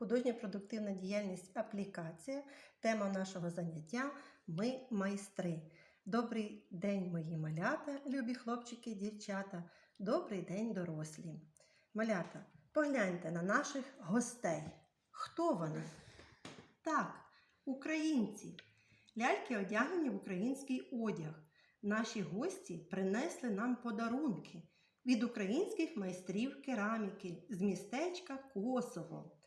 Художня продуктивна діяльність аплікація. Тема нашого заняття Ми майстри. Добрий день, мої малята, любі хлопчики, дівчата. Добрий день, дорослі. Малята, погляньте на наших гостей. Хто вони? Так, українці. Ляльки одягнені в український одяг. Наші гості принесли нам подарунки від українських майстрів кераміки з містечка Косово.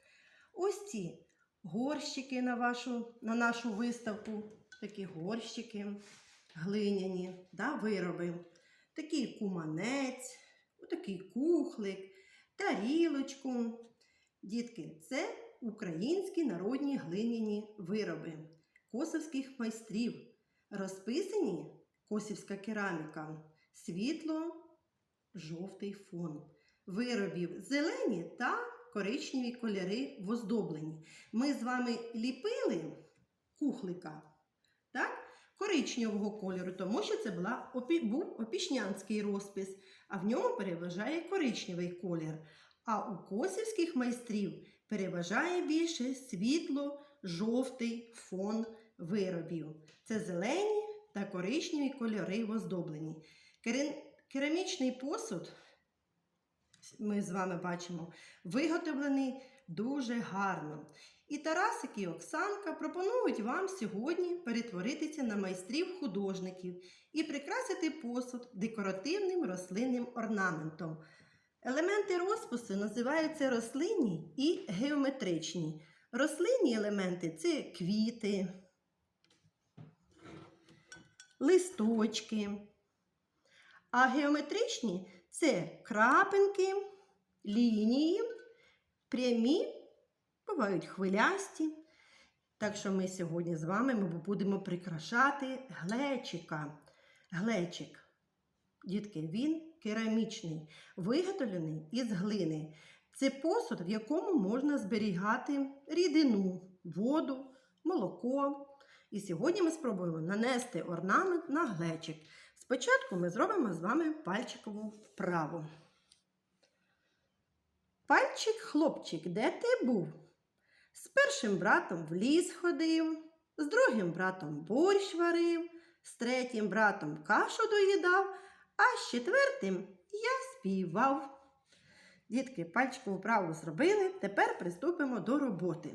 Ось ці горщики на, вашу, на нашу виставку, такі горщики глиняні, да, вироби, такий куманець, такий кухлик, тарілочку. Дітки, це українські народні глиняні вироби косовських майстрів. Розписані косівська кераміка, світло, жовтий фон. Виробів зелені та коричневі кольори в оздобленні. Ми з вами ліпили кухлика так, коричневого кольору, тому що це була, був опішнянський розпис, а в ньому переважає коричневий колір. А у косівських майстрів переважає більше світло-жовтий фон виробів. Це зелені та коричневі кольори в оздобленні. Керамічний посуд, ми з вами бачимо, виготовлений дуже гарно. І Тарасик і Оксанка пропонують вам сьогодні перетворитися на майстрів-художників і прикрасити посуд декоративним рослинним орнаментом. Елементи розпису називаються рослинні і геометричні. Рослинні елементи це квіти, листочки. А геометричні це крапинки, лінії, прямі, бувають хвилясті. Так що ми сьогодні з вами ми будемо прикрашати глечика. Глечик. Дітки, він керамічний, виготовлений із глини. Це посуд, в якому можна зберігати рідину, воду, молоко. І сьогодні ми спробуємо нанести орнамент на глечик. Спочатку ми зробимо з вами пальчикову вправу. Пальчик, хлопчик, де ти був? З першим братом в ліс ходив, з другим братом борщ варив, з третім братом кашу доїдав, а з четвертим я співав. Дітки, пальчикову вправу зробили, тепер приступимо до роботи.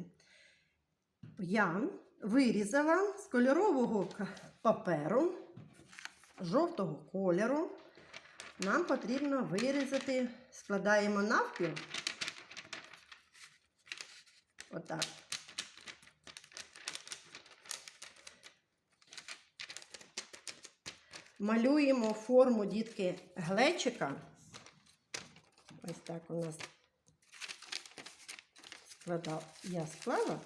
Я вирізала з кольорового паперу жовтого кольору. Нам потрібно вирізати, складаємо навпіл. Отак. Малюємо форму дітки глечика. Ось так у нас складав. Я склала.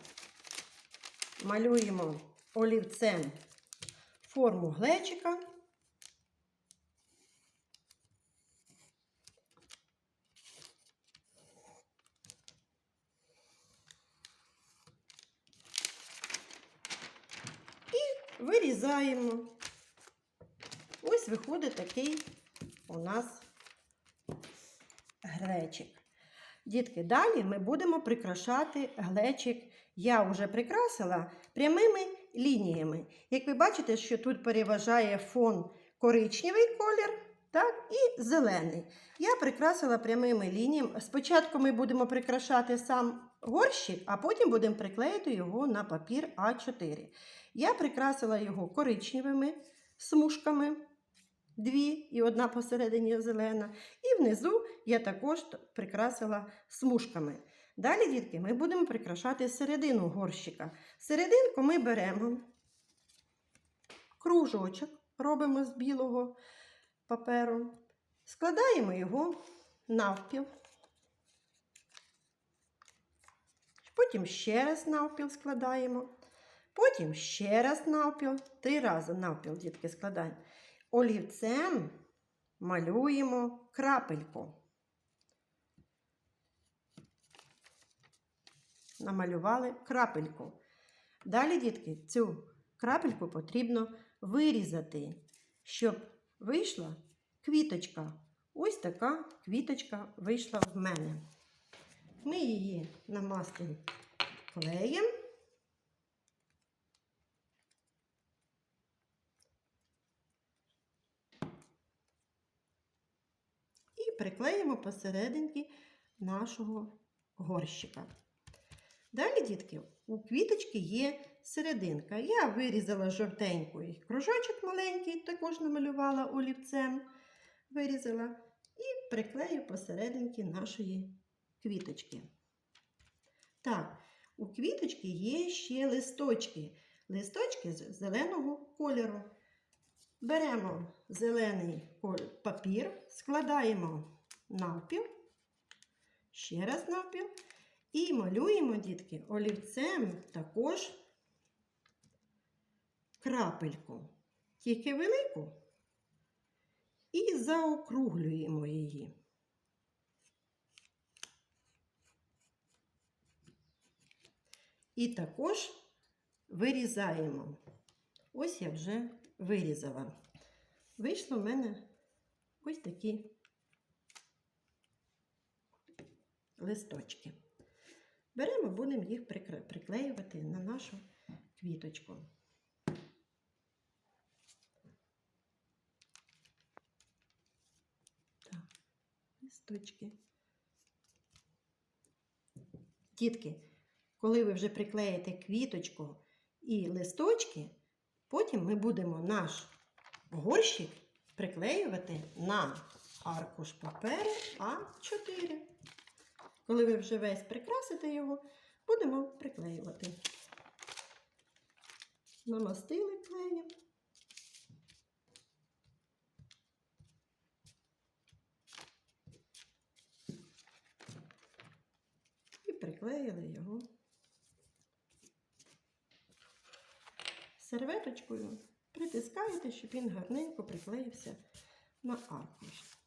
Малюємо олівцем форму глечика. І вирізаємо. Ось виходить такий у нас глечик. Дітки, далі ми будемо прикрашати глечик. Я вже прикрасила прямими лініями. Як ви бачите, що тут переважає фон коричневий колір, так, і зелений. Я прикрасила прямими лініями. Спочатку ми будемо прикрашати сам горщик, а потім будемо приклеїти його на папір А4. Я прикрасила його коричневими смужками. Дві і одна посередині зелена. І внизу я також прикрасила смужками. Далі, дітки, ми будемо прикрашати середину горщика. Серединку ми беремо кружочок, робимо з білого паперу, складаємо його навпіл. Потім ще раз навпіл складаємо. Потім ще раз навпіл. Три рази навпіл, дітки, складаємо. Олівцем малюємо крапельку. Намалювали крапельку. Далі, дітки, цю крапельку потрібно вирізати, щоб вийшла квіточка. Ось така квіточка вийшла в мене. Ми її намастимо клеєм. І приклеїмо посерединки нашого горщика. Далі, дітки, у квіточки є серединка. Я вирізала жовтенький кружочок маленький, також намалювала олівцем, вирізала і приклею посерединки нашої квіточки. Так, у квіточки є ще листочки. Листочки з зеленого кольору. Беремо зелений папір, складаємо навпіл, ще раз навпіл. І малюємо, дітки, олівцем також крапельку, тільки велику, і заокруглюємо її. І також вирізаємо. Ось я вже вирізала. Вийшло в мене ось такі листочки. Беремо, будемо їх приклеювати на нашу квіточку. Так, листочки. Дітки, коли ви вже приклеїте квіточку і листочки, потім ми будемо наш горщик приклеювати на аркуш паперу А4. Коли ви вже весь прикрасите його, будемо приклеювати. Намастили клеєм. І приклеїли його серветочкою. Притискаєте, щоб він гарненько приклеївся на аркуш.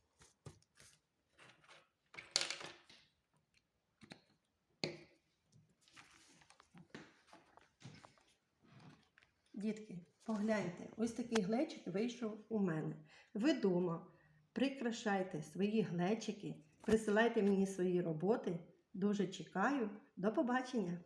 Дітки, погляньте, ось такий глечик вийшов у мене. Ви дома прикрашайте свої глечики, присилайте мені свої роботи. Дуже чекаю. До побачення!